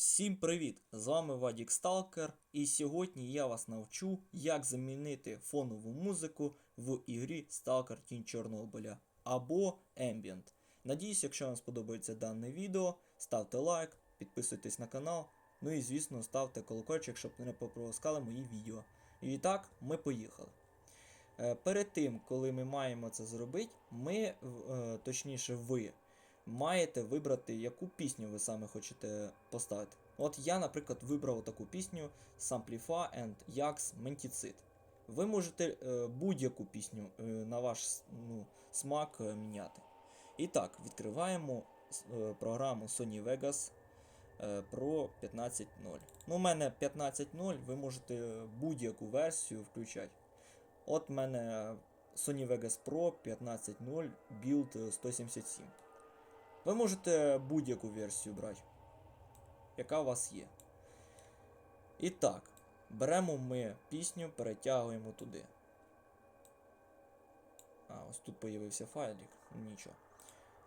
Всім привіт! З вами Вадік Сталкер, і сьогодні я вас навчу, як замінити фонову музику в ігрі Stalker Тінь Чорнобиля або Ambient. Надіюсь, якщо вам сподобається дане відео, ставте лайк, підписуйтесь на канал, ну і звісно ставте колокольчик, щоб не пропускали мої відео. І так, ми поїхали. Е, Перед тим, коли ми маємо це зробити, ми, е, точніше, ви маєте вибрати, яку пісню ви саме хочете поставити. От я, наприклад, вибрав таку пісню Samplify and Yax Menticid. Ви можете е, будь-яку пісню е, на ваш ну, смак е, міняти. І так, відкриваємо е, програму Sony Vegas е, Pro 15.0. Ну, у мене 15.0, ви можете будь-яку версію включати. От в мене Sony Vegas Pro 15.0 Build е, 177. Ви можете будь-яку версію брати, яка у вас є. І так, беремо ми пісню, перетягуємо туди. А, ось тут появився файлик, ну нічого.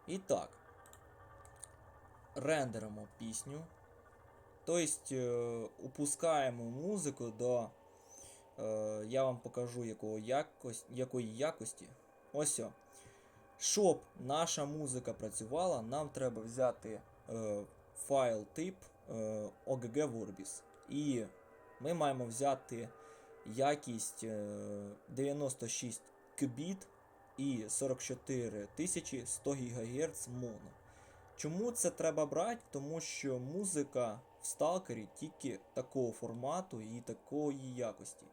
І так. Рендеримо пісню. Тобто, е, упускаємо музику до. Е, я вам покажу якої якості. Ось. о. Щоб наша музика працювала, нам треба взяти е, файл тип е, OGG Vorbis. І ми маємо взяти якість е, 96 кбіт і 44100 ГГц моно. Чому це треба брати? Тому що музика в сталкері тільки такого формату і такої якості.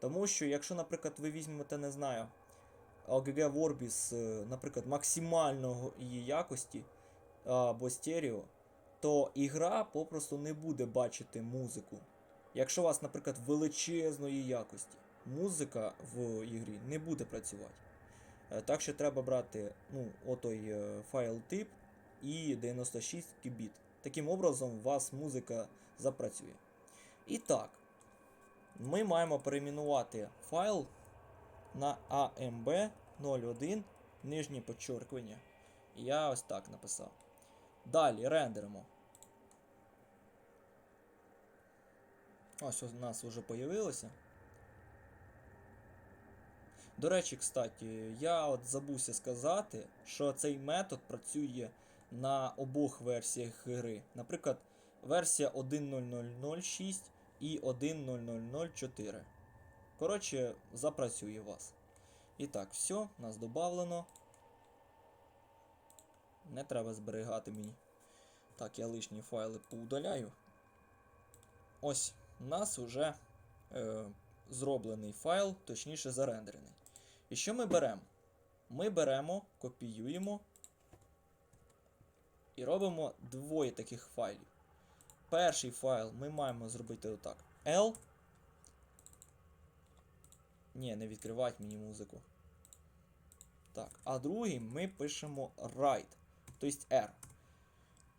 Тому що, якщо, наприклад, ви візьмете, не знаю, OGG Vorbis, е, наприклад, максимального її якості або стерео, то ігра попросту не буде бачити музику. Якщо у вас, наприклад, величезної якості, музика в ігрі не буде працювати. Е, Так що треба брати ну, отой е, файл тип і 96 кбіт. Таким образом, у вас музика запрацює. І так, ми маємо перейменувати файл на AMB 01 нижнє подчеркування. Я ось так написав. Далі рендеримо. Ось у нас вже появилося. До речі, кстати, я от забувся сказати, що цей метод працює на обох версіях гри. Наприклад, версія 1.0.0.6 і 1.0.0.0.4. Коротше, запрацює вас. І так, все, нас додавлено. Не треба зберігати мені. Так, я лишні файли поудаляю. Ось, у нас вже е, зроблений файл, точніше зарендерений. І що ми беремо? Ми беремо, копіюємо і робимо двоє таких файлів. Перший файл ми маємо зробити отак. L. Ні, не відкривати мені музику. Так, а другий ми пишемо write, тобто R.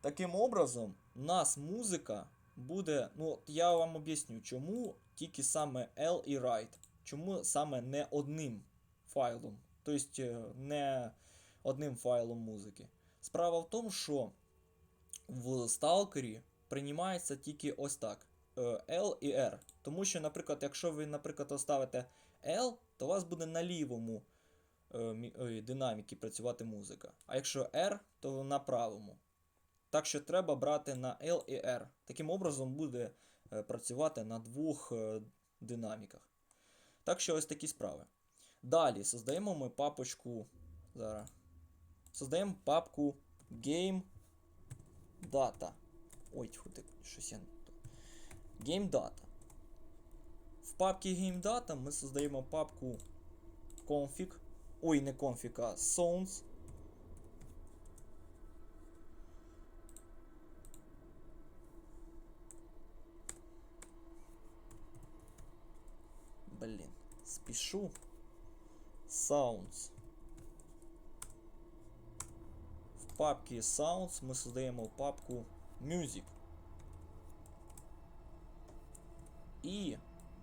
Таким образом, у нас музика буде. Ну, я вам об'ясню, чому тільки саме L і write. Чому саме не одним файлом, тобто е, не одним файлом музики. Справа в тому, що в сталкері приймається тільки ось так: е, L і R. Тому що, наприклад, якщо ви, наприклад, оставите L, то у вас буде на лівому е, динаміки працювати музика. А якщо R, то на правому. Так що треба брати на L і R. Таким образом буде е, працювати на двох е, динаміках. Так що ось такі справи. Далі создаємо ми папочку. Зараз. Создаємо папку Game Data. Ой, тьфу, ти, щось я. Game Data. В папці Game Data ми создаємо папку config. Ой, не config, а sounds. Блін, спішу. Sounds. В папці Sounds ми создаємо папку Music. І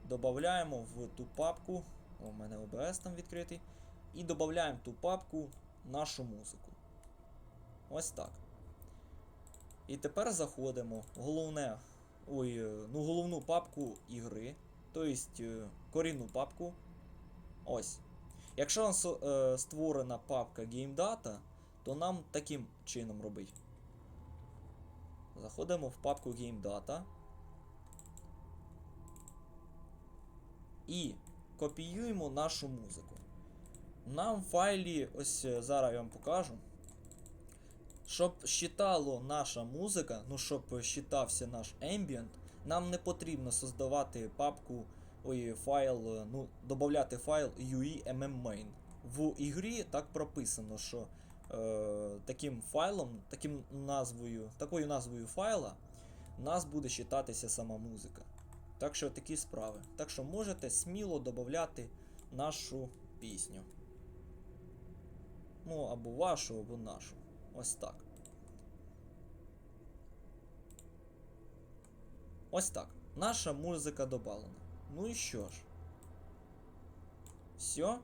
додаємо в ту папку. О, у мене OBS там відкритий. І додаємо ту папку нашу музику. Ось так. І тепер заходимо в головне. Ой, е, ну головну папку ігри. Тобто е, корінну папку. Ось. Якщо у нас е, створена папка GameData, то нам таким чином робить. Заходимо в папку GameData. І копіюємо нашу музику. Нам в файлі, ось е, зараз я вам покажу. Щоб щитало наша музика, ну щоб щитався наш ambient, нам не потрібно создавати папку, ой, файл, е, ну, додати файл UEMMMain. В ігрі так прописано, що е, таким файлом, таким назвою, такою назвою файла нас буде щитатися сама музика. Так що такі справи. Так що можете сміло додати нашу пісню. Ну, або вашу, або нашу. Ось так. Ось так. Наша музика добавлена. Ну і що ж? Все.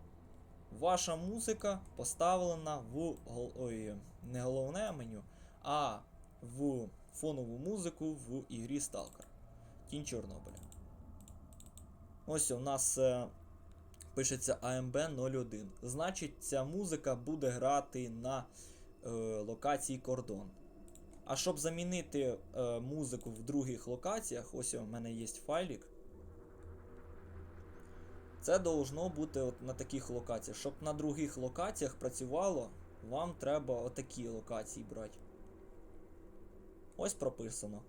Ваша музика поставлена в ой, не головне меню, а в фонову музику в ігрі Stalker. Тінь Чорнобиля. Ось у нас е, пишеться AMB 01. Значить, ця музика буде грати на е, локації кордон. А щоб замінити е, музику в других локаціях, ось у мене є файлик. Це должно бути от на таких локаціях. Щоб на других локаціях працювало, вам треба отакі локації брати. Ось прописано.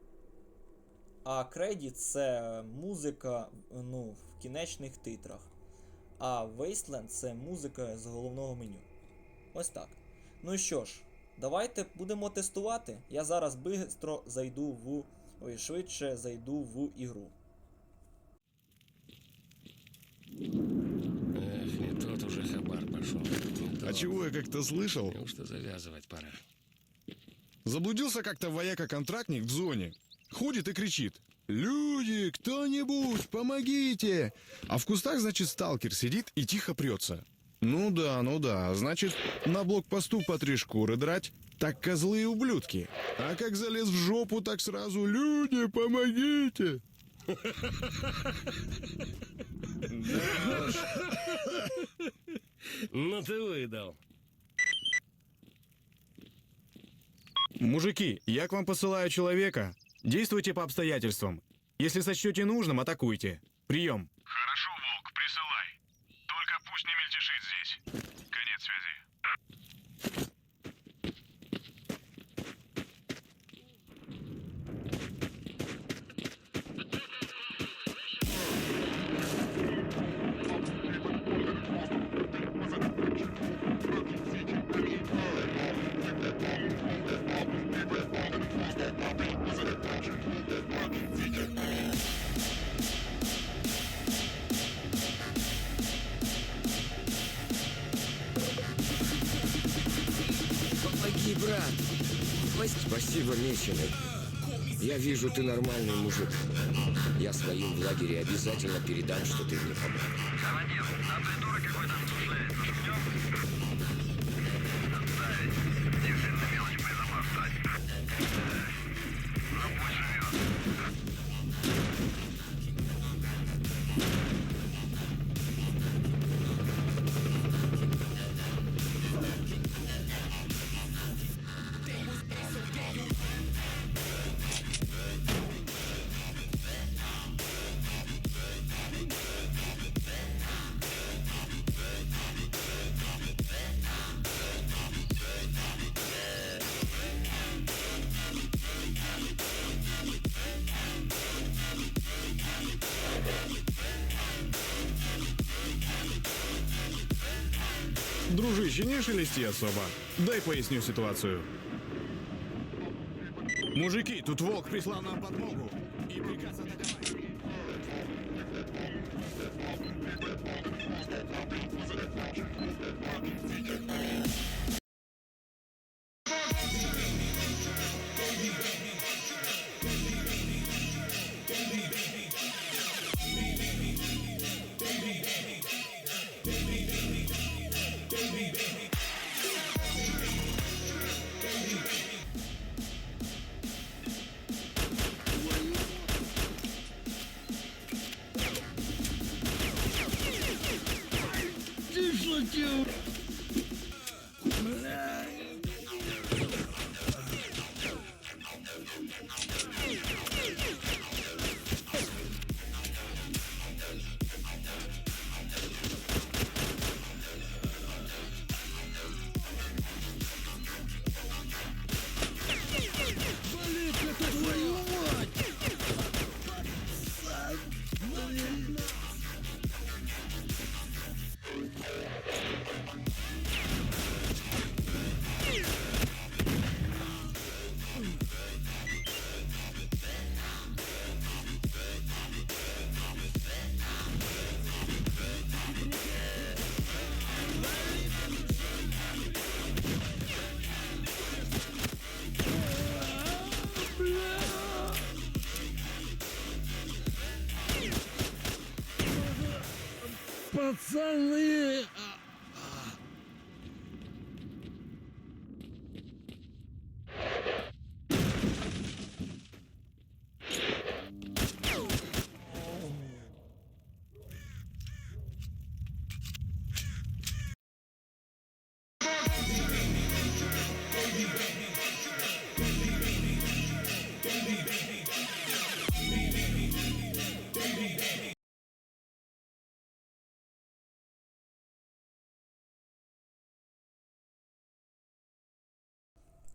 А кредит це музика ну, в кінечних титрах. А Wasteland це музика з головного меню. Ось так. Ну що ж, давайте будемо тестувати. Я зараз швидко зайду в. Ой, швидше зайду в ігру. Эх, не тот уже хабар пошел. Не А тот. чего я как-то слышал? Неужто завязывать пора? Заблудился как-то вояка-контрактник в зоне. Ходит и кричит. «Люди, кто-нибудь, помогите!» А в кустах, значит, сталкер сидит и тихо прется. Ну да, ну да, значит, на блокпосту по три шкуры драть, так козлы и ублюдки. А как залез в жопу, так сразу «Люди, помогите!» Ну ты выдал. Мужики, я к вам посылаю человека. Действуйте по обстоятельствам. Если сочтете нужным, атакуйте. Прием. Спасибо, Мещины. Я вижу, ты нормальный мужик. Я своим в лагере обязательно передам, что ты мне помог. Командир, нам придурок какой-то спускается. Дружище, не шелести особо. Дай поясню ситуацию. Мужики, тут волк прислал нам подмогу. И приказ атаковать. 我胜利。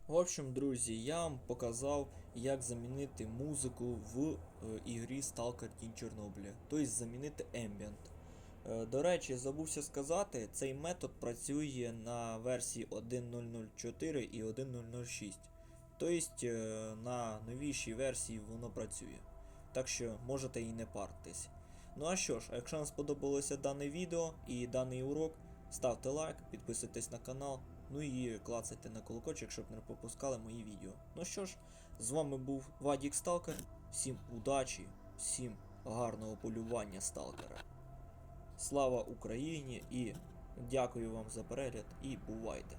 В общем, друзі, я вам показав, як замінити музику в е, ігрі Stalker Тінь Чорнобиля. Тобто замінити Ambient. Е, до речі, забувся сказати, цей метод працює на версії 1.004 і 1.006. Тобто е, на новішій версії воно працює. Так що можете і не партись. Ну а що ж, якщо вам сподобалося дане відео і даний урок, ставте лайк, підписуйтесь на канал, ну і клацайте на колокольчик, щоб не пропускали мої відео. Ну що ж, з вами був Вадік Сталкер. Всім удачі, всім гарного полювання сталкера. Слава Україні і дякую вам за перегляд і бувайте!